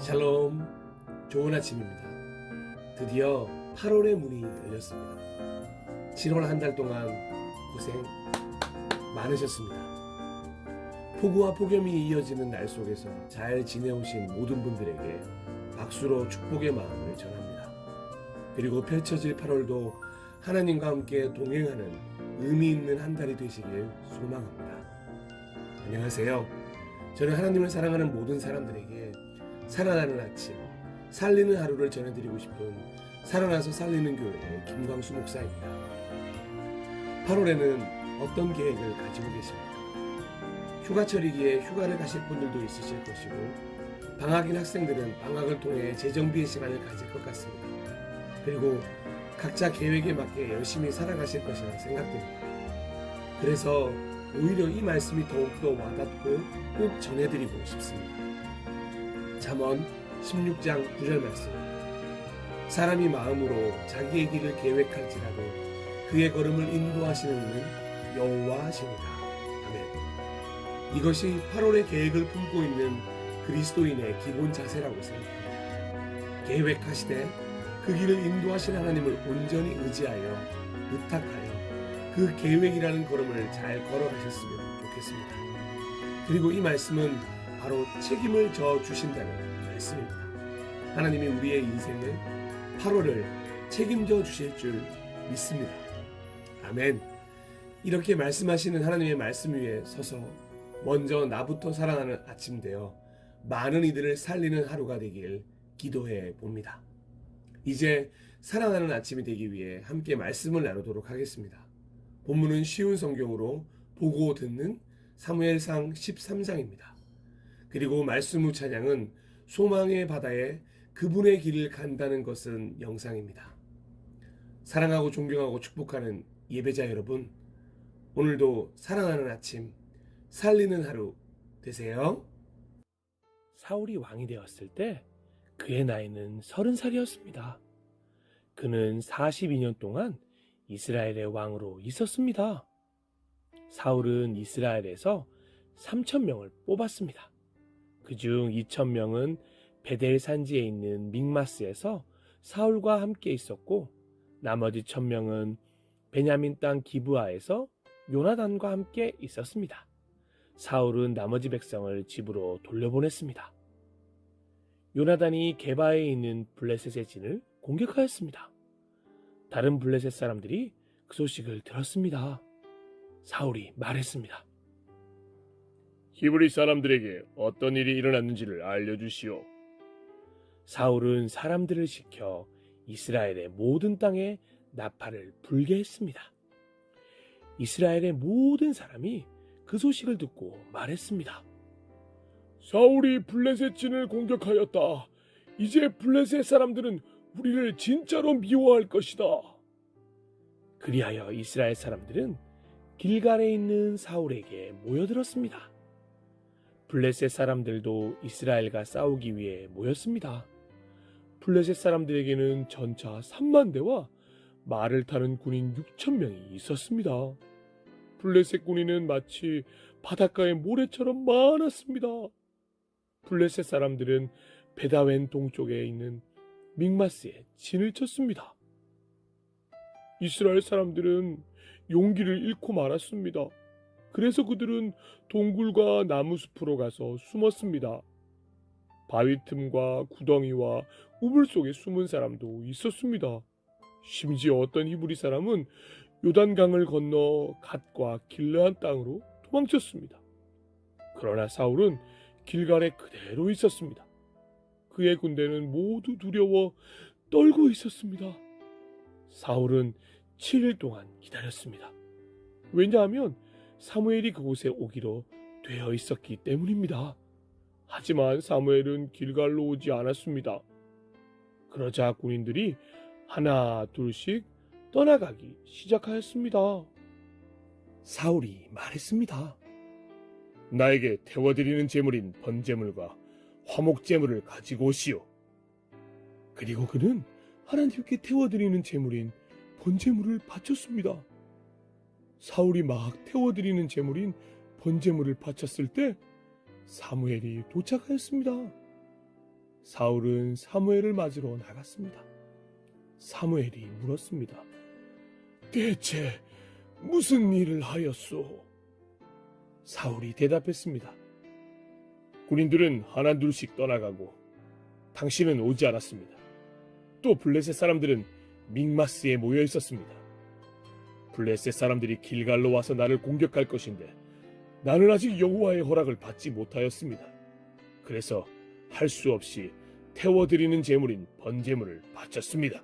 샬롬 좋은 아침입니다. 드디어 8월의 문이 열렸습니다. 7월 한 달 동안 고생 많으셨습니다. 폭우와 폭염이 이어지는 날 속에서 잘 지내오신 모든 분들에게 박수로 축복의 마음을 전합니다. 그리고 펼쳐질 8월도 하나님과 함께 동행하는 의미 있는 한 달이 되시길 소망합니다. 안녕하세요. 저는 하나님을 사랑하는 모든 사람들에게 살아나는 아침, 살리는 하루를 전해드리고 싶은 살아나서 살리는 교회의 김광수 목사입니다. 8월에는 어떤 계획을 가지고 계십니까? 휴가철이기에 휴가를 가실 분들도 있으실 것이고 방학인 학생들은 방학을 통해 재정비의 시간을 가질 것 같습니다. 그리고 각자 계획에 맞게 열심히 살아가실 것이라 생각됩니다. 그래서 오히려 이 말씀이 더욱더 와닿고 꼭 전해드리고 싶습니다. 잠언 16장 9절 말씀. 사람이 마음으로 자기의 길을 계획할지라도 그의 걸음을 인도하시는 이는 여호와시니라. 아멘. 이것이 8월의 계획을 품고 있는 그리스도인의 기본 자세라고 생각합니다. 계획하시되 그 길을 인도하신 하나님을 온전히 의지하여 의탁하여 그 계획이라는 걸음을 잘 걸어가셨으면 좋겠습니다. 그리고 이 말씀은 바로 책임을 져 주신다는 말씀입니다. 하나님이 우리의 인생을 8월을 책임져 주실 줄 믿습니다. 아멘. 이렇게 말씀하시는 하나님의 말씀 위에 서서 먼저 나부터 살아나는 아침 되어 많은 이들을 살리는 하루가 되길 기도해 봅니다. 이제 살아나는 아침이 되기 위해 함께 말씀을 나누도록 하겠습니다. 본문은 쉬운 성경으로 보고 듣는 사무엘상 13장입니다. 그리고 말씀 후 찬양은 소망의 바다에 그분의 길을 간다는 것은 영상입니다. 사랑하고 존경하고 축복하는 예배자 여러분, 오늘도 사랑하는 아침, 살리는 하루 되세요. 사울이 왕이 되었을 때 그의 나이는 서른 살이었습니다. 그는 42년 동안 이스라엘의 왕으로 있었습니다. 사울은 이스라엘에서 3천 명을 뽑았습니다. 그중 2천 명은 베델 산지에 있는 믹마스에서 사울과 함께 있었고 나머지 천 명은 베냐민 땅 기브아에서 요나단과 함께 있었습니다. 사울은 나머지 백성을 집으로 돌려보냈습니다. 요나단이 게바에 있는 블레셋의 진을 공격하였습니다. 다른 블레셋 사람들이 그 소식을 들었습니다. 사울이 말했습니다. 히브리 사람들에게 어떤 일이 일어났는지를 알려주시오. 사울은 사람들을 시켜 이스라엘의 모든 땅에 나팔을 불게 했습니다. 이스라엘의 모든 사람이 그 소식을 듣고 말했습니다. 사울이 블레셋 진을 공격하였다. 이제 블레셋 사람들은 우리를 진짜로 미워할 것이다. 그리하여 이스라엘 사람들은 길갈에 있는 사울에게 모여들었습니다. 블레셋 사람들도 이스라엘과 싸우기 위해 모였습니다. 블레셋 사람들에게는 전차 3만 대와 말을 타는 군인 6천 명이 있었습니다. 블레셋 군인은 마치 바닷가의 모래처럼 많았습니다. 블레셋 사람들은 베다웬 동쪽에 있는 믹마스에 진을 쳤습니다. 이스라엘 사람들은 용기를 잃고 말았습니다. 그래서 그들은 동굴과 나무 숲으로 가서 숨었습니다. 바위 틈과 구덩이와 우물 속에 숨은 사람도 있었습니다. 심지어 어떤 히브리 사람은 요단강을 건너 갓과 길르한 땅으로 도망쳤습니다. 그러나 사울은 길갈에 그대로 있었습니다. 그의 군대는 모두 두려워 떨고 있었습니다. 사울은 7일 동안 기다렸습니다. 왜냐하면 사무엘이 그곳에 오기로 되어 있었기 때문입니다. 하지만 사무엘은 길갈로 오지 않았습니다. 그러자 군인들이 하나 둘씩 떠나가기 시작하였습니다. 사울이 말했습니다. 나에게 태워드리는 제물인 번제물과 화목제물을 가지고 오시오. 그리고 그는 하나님께 태워드리는 제물인 번제물을 바쳤습니다. 사울이 막 태워드리는 제물인 번제물을 바쳤을 때 사무엘이 도착하였습니다. 사울은 사무엘을 맞으러 나갔습니다. 사무엘이 물었습니다. 대체 무슨 일을 하였소? 사울이 대답했습니다. 군인들은 하나 둘씩 떠나가고 당신은 오지 않았습니다. 또 블레셋 사람들은 믹마스에 모여 있었습니다. 블레셋 사람들이 길갈로 와서 나를 공격할 것인데 나는 아직 여호와의 허락을 받지 못하였습니다. 그래서 할 수 없이 태워드리는 제물인 번제물을 바쳤습니다.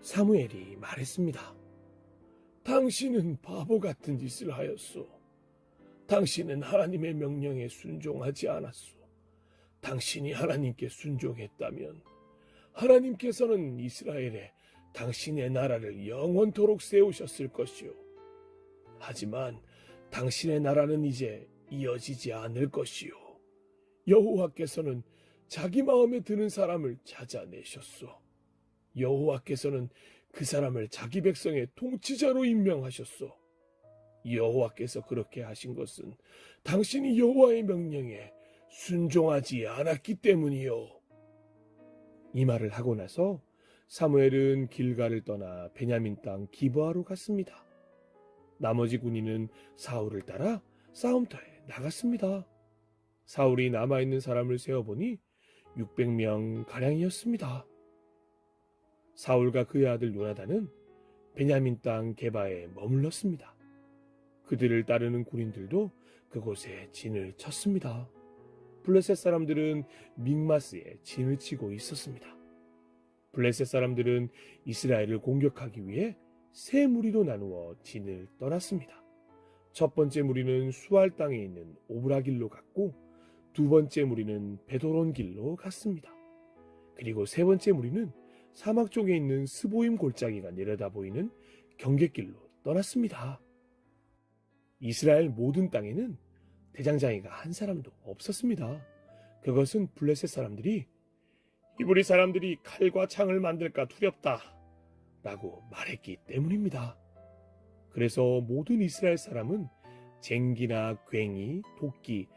사무엘이 말했습니다. 당신은 바보 같은 짓을 하였소. 당신은 하나님의 명령에 순종하지 않았소. 당신이 하나님께 순종했다면 하나님께서는 이스라엘에 당신의 나라를 영원토록 세우셨을 것이요. 하지만 당신의 나라는 이제 이어지지 않을 것이요. 여호와께서는 자기 마음에 드는 사람을 찾아내셨소. 여호와께서는 그 사람을 자기 백성의 통치자로 임명하셨소. 여호와께서 그렇게 하신 것은 당신이 여호와의 명령에 순종하지 않았기 때문이요. 이 말을 하고 나서 사무엘은 길가를 떠나 베냐민 땅 기브아로 갔습니다. 나머지 군인은 사울을 따라 싸움터에 나갔습니다. 사울이 남아있는 사람을 세어보니 600명 가량이었습니다. 사울과 그의 아들 요나단은 베냐민 땅 게바에 머물렀습니다. 그들을 따르는 군인들도 그곳에 진을 쳤습니다. 블레셋 사람들은 믹마스에 진을 치고 있었습니다. 블레셋 사람들은 이스라엘을 공격하기 위해 세 무리로 나누어 진을 떠났습니다. 첫 번째 무리는 수알 땅에 있는 오브라 길로 갔고 두 번째 무리는 베도론 길로 갔습니다. 그리고 세 번째 무리는 사막 쪽에 있는 스보임 골짜기가 내려다 보이는 경계길로 떠났습니다. 이스라엘 모든 땅에는 대장장이가 한 사람도 없었습니다. 그것은 블레셋 사람들이 히브리 사람들이 칼과 창을 만들까 두렵다 라고 말했기 때문입니다. 그래서 모든 이스라엘 사람은 쟁기나 괭이, 도끼,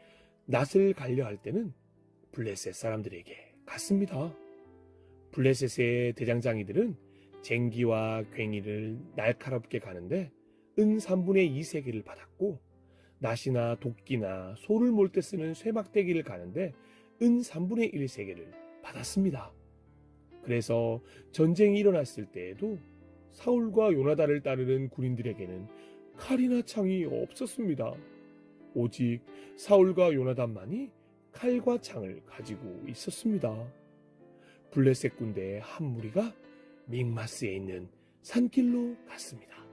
낫을 갈려 할 때는 블레셋 사람들에게 갔습니다. 블레셋의 대장장이들은 쟁기와 괭이를 날카롭게 가는데 은 3분의 2 세계를 받았고 낫이나 도끼나 소를 몰 때 쓰는 쇠막대기를 가는데 은 3분의 1 세계를 받았습니다. 그래서 전쟁이 일어났을 때에도 사울과 요나단을 따르는 군인들에게는 칼이나 창이 없었습니다. 오직 사울과 요나단만이 칼과 창을 가지고 있었습니다. 블레셋 군대의 한 무리가 믹마스에 있는 산길로 갔습니다.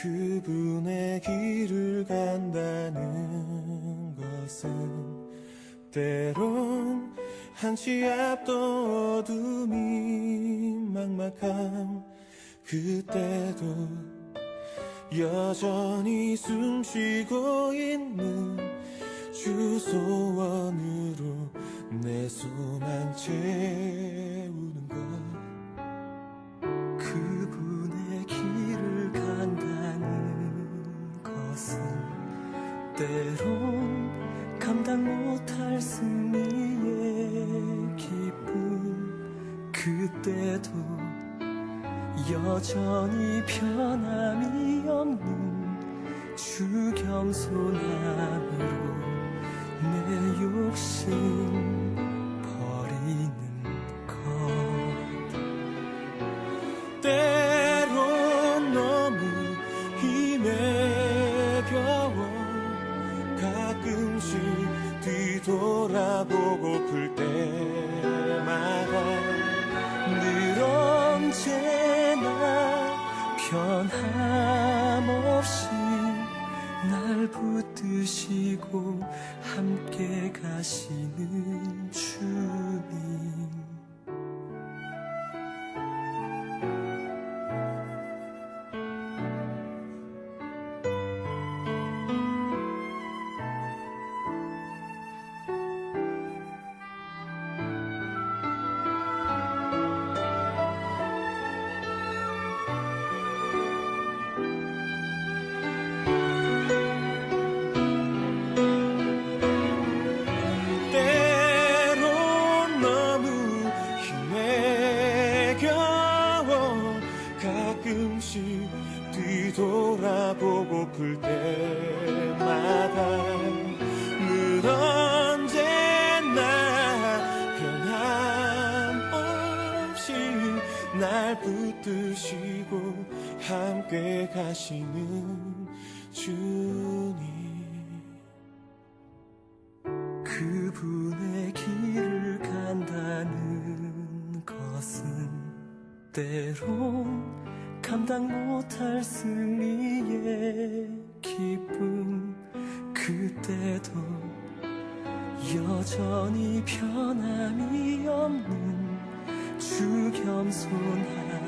그분의 길을 간다는 것은 때론 한치 앞도 어둠이 막막함. 그때도 여전히 숨쉬고 있는 주 소원으로 내 소망 채 변함이 없는 주 겸손함으로 내 욕심 버리는 것. 때론 너무 힘에 겨워 가끔씩 뒤돌아보고플 때마다 늘 언제나 변함없이 날 붙드시고 함께 가시는 주님 붙드시고 함께 가시는 주님. 그분의 길을 간다는 것은 때론 감당 못할 승리의 기쁨. 그때도 여전히 변함이 없는 주 겸손함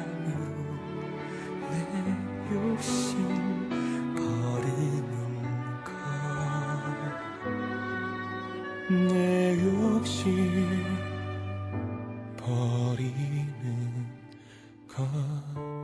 내 욕심 버리는 것